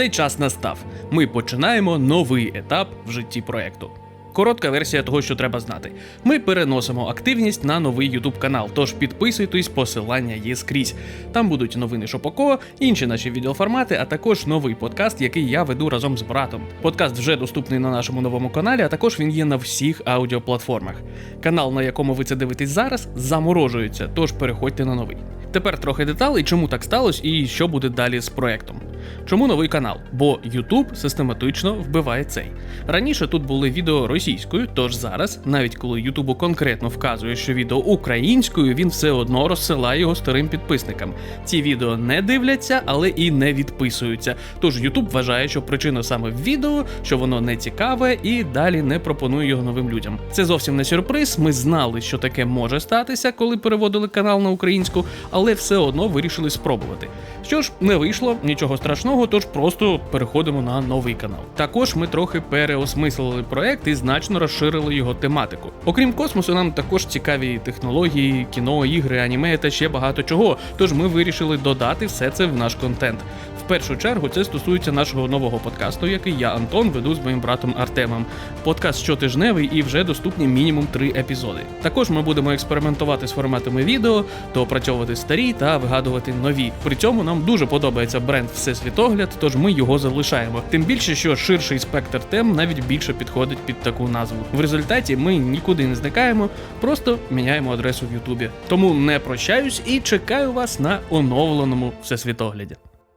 Цей час настав. Ми починаємо новий етап в житті проекту. Коротка версія того, що треба знати. Ми переносимо активність на новий YouTube канал, тож підписуйтесь, посилання є скрізь. Там будуть новини Шопоко, інші наші відеоформати, а також новий подкаст, який я веду разом з братом. Подкаст вже доступний на нашому новому каналі, а також він є на всіх аудіоплатформах. Канал, на якому ви це дивитесь зараз, заморожується, тож переходьте на новий. Тепер трохи деталей, чому так сталося і що буде далі з проектом. Чому новий канал? Бо YouTube систематично вбиває цей. Раніше тут були відео російською, тож зараз, навіть коли Ютубу конкретно вказує, що відео українською, він все одно розсилає його старим підписникам. Ці відео не дивляться, але і не відписуються. Тож YouTube вважає, що причина саме в відео, що воно не цікаве і далі не пропонує його новим людям. Це зовсім не сюрприз. Ми знали, що таке може статися, коли переводили канал на українську, але все одно вирішили спробувати. Що ж, не вийшло, нічого страшного, тож просто переходимо на новий канал. Також ми трохи переосмислили проект і значно розширили його тематику. Окрім космосу, нам також цікаві технології, кіно, ігри, аніме та ще багато чого. Тож ми вирішили додати все це в наш контент. Першу чергу це стосується нашого нового подкасту, який я Антон веду з моїм братом Артемом. Подкаст щотижневий і вже доступні мінімум три епізоди. Також ми будемо експериментувати з форматами відео, доопрацьовувати старі та вигадувати нові. При цьому нам дуже подобається бренд Всесвітогляд, тож ми його залишаємо. Тим більше, що ширший спектр тем навіть більше підходить під таку назву. В результаті ми нікуди не зникаємо, просто міняємо адресу в Ютубі. Тому не прощаюсь і чекаю вас на оновленому всесвітогляді.